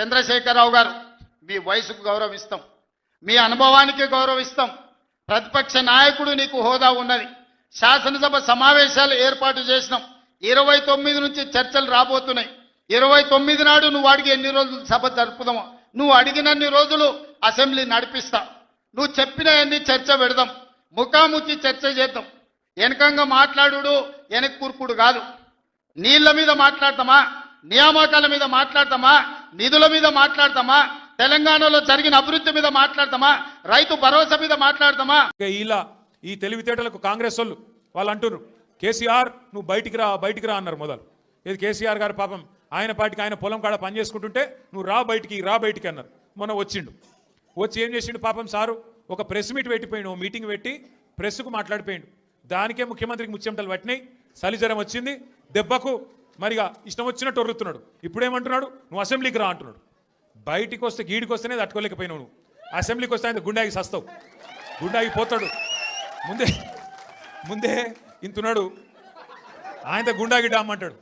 చంద్రశేఖరరావు గారు మీ వయసుకు గౌరవిస్తాం. మీ అనుభవానికి గౌరవిస్తాం. ప్రతిపక్ష నాయకుడు నీకు హోదా ఉన్నది. శాసనసభ సమావేశాలు ఏర్పాటు చేసినాం. ఇరవై తొమ్మిది నుంచి చర్చలు రాబోతున్నాయి. ఇరవై తొమ్మిది నాడు నువ్వు అడిగి ఎన్ని రోజులు సభ జరుపుదామో నువ్వు అడిగినన్ని రోజులు అసెంబ్లీ నడిపిస్తా. నువ్వు చెప్పిన అన్ని చర్చ పెడదాం. ముఖాముఖి చర్చ చేద్దాం. వెనకంగా మాట్లాడు వెనక కూర్పుడు కాదు. నీళ్ళ మీద మాట్లాడతామా? నియామకాల మీద మాట్లాడతామా? నిధుల మీద మాట్లాడతామా? తెలంగాణలో జరిగిన అభివృద్ధి మీద మాట్లాడతామా? రైతు భరోసా మీద మాట్లాడతామా? ఇలా ఈ తెలివితేటలకు కాంగ్రెస్ వాళ్ళు వాళ్ళు అంటున్నారు కేసీఆర్ నువ్వు బయటికి రా బయటికి రా అన్నారు మొదలు. ఇది కేసీఆర్ గారు పాపం ఆయన పాటికి ఆయన పొలం కాడ పని చేసుకుంటుంటే నువ్వు రా బయటికి రా బయటికి అన్నారు. మొన్న వచ్చిండు. వచ్చి ఏం చేసిండు పాపం సారు? ఒక ప్రెస్ మీట్ పెట్టిపోయిండు ఓ మీటింగ్ పెట్టి ప్రెస్కు మాట్లాడిపోయిండు. దానికే ముఖ్యమంత్రికి ముచ్చెమటలు పట్టినాయి. చలిజ్వరం వచ్చింది. దెబ్బకు మరిగా ఇష్టం వచ్చినట్టు ఒర్రుతున్నాడు. ఇప్పుడేమంటున్నాడు? నువ్వు అసెంబ్లీకి రా అంటున్నాడు. బయటికి వస్తే గీడికి వస్తేనే తట్టుకోలేకపోయినావు నువ్వు. అసెంబ్లీకి వస్తే ఆయన గుండాగి సస్తావు. గుండాగి పోతాడు. ముందే ముందే ఇంతున్నాడు. ఆయన గుండాగి డామ్ అంటాడు.